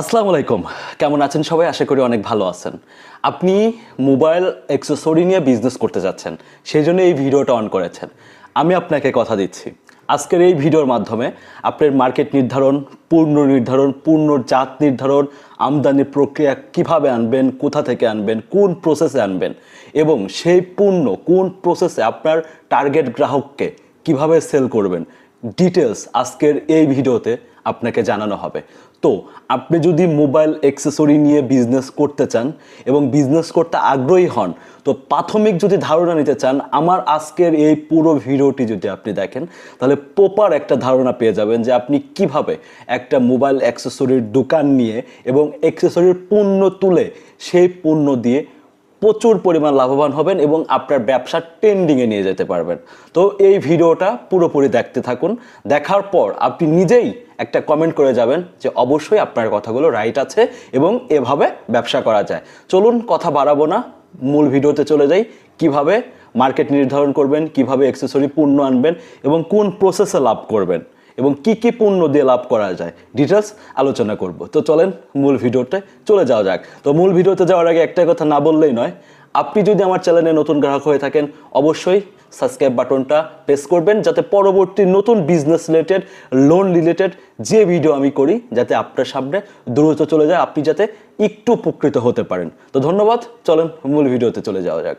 আসসালামু আলাইকুম। কেমন আছেন সবাই? আশা করি অনেক ভালো আছেন। আপনি মোবাইল অ্যাক্সেসরি নিয়ে বিজনেস করতে যাচ্ছেন সেই জন্য এই ভিডিওটা অন করেছেন। আমি আপনাকে কথা দিচ্ছি। আজকের এই ভিডিওর মাধ্যমে আপনার মার্কেট নির্ধারণ পূর্ণ নির্ধারণ পূর্ণ জাত নির্ধারণ, আমদানি প্রক্রিয়া কীভাবে আনবেন, কোথা থেকে আনবেন, কোন প্রসেসে আনবেন, এবং সেই পূর্ণ কোন প্রসেসে আপনার টার্গেট গ্রাহককে কীভাবে সেল করবেন ডিটেলস আজকের এই ভিডিওতে আপনাকে জানানো হবে। তো, আপনি যদি মোবাইল অ্যাক্সেসরি নিয়ে বিজনেস করতে চান এবং বিজনেস করতে আগ্রহী হন, তো প্রাথমিক যদি ধারণা নিতে চান, আমার আজকের এই পুরো ভিডিওটি যদি আপনি দেখেন, তাহলে প্রপার একটা ধারণা পেয়ে যাবেন যে আপনি কীভাবে একটা মোবাইল অ্যাক্সেসরির দোকান নিয়ে এবং অ্যাক্সেসরির পণ্য তুলে সেই পণ্য দিয়ে প্রচুর পরিমাণ লাভবান হবেন এবং আপনার ব্যবসা ট্রেন্ডিংয়ে নিয়ে যেতে পারবেন। তো এই ভিডিওটা পুরোপুরি দেখতে থাকুন। দেখার পর আপনি নিজেই একটা কমেন্ট করে যাবেন যে অবশ্যই আপনার কথাগুলো রাইট আছে এবং এভাবে ব্যবসা করা যায়। চলুন কথা বাড়াবো না, মূল ভিডিওতে চলে যাই। কীভাবে মার্কেট নির্ধারণ করবেন, কীভাবে অ্যাক্সেসরি পণ্য আনবেন এবং কোন প্রসেসে লাভ করবেন। এবং কি কি পণ্য দিয়ে লাভ করা যায় ডিটেলস আলোচনা করব। তো চলেন মূল ভিডিওতে চলে যাওয়া যাক। তো মূল ভিডিওতে যাওয়ার আগে একটাই কথা না বললেই নয়, আপনি যদি আমার চ্যানেলে নতুন গ্রাহক হয়ে থাকেন, অবশ্যই সাবস্ক্রাইব বাটনটা প্রেস করবেন যাতে পরবর্তী নতুন বিজনেস রিলেটেড লোন রিলেটেড যে ভিডিও আমি করি, যাতে আপনার সামনে দ্রুত চলে যায়, আপনি যাতে একটু উপকৃত হতে পারেন। তো ধন্যবাদ, চলেন মূল ভিডিওতে চলে যাওয়া যাক।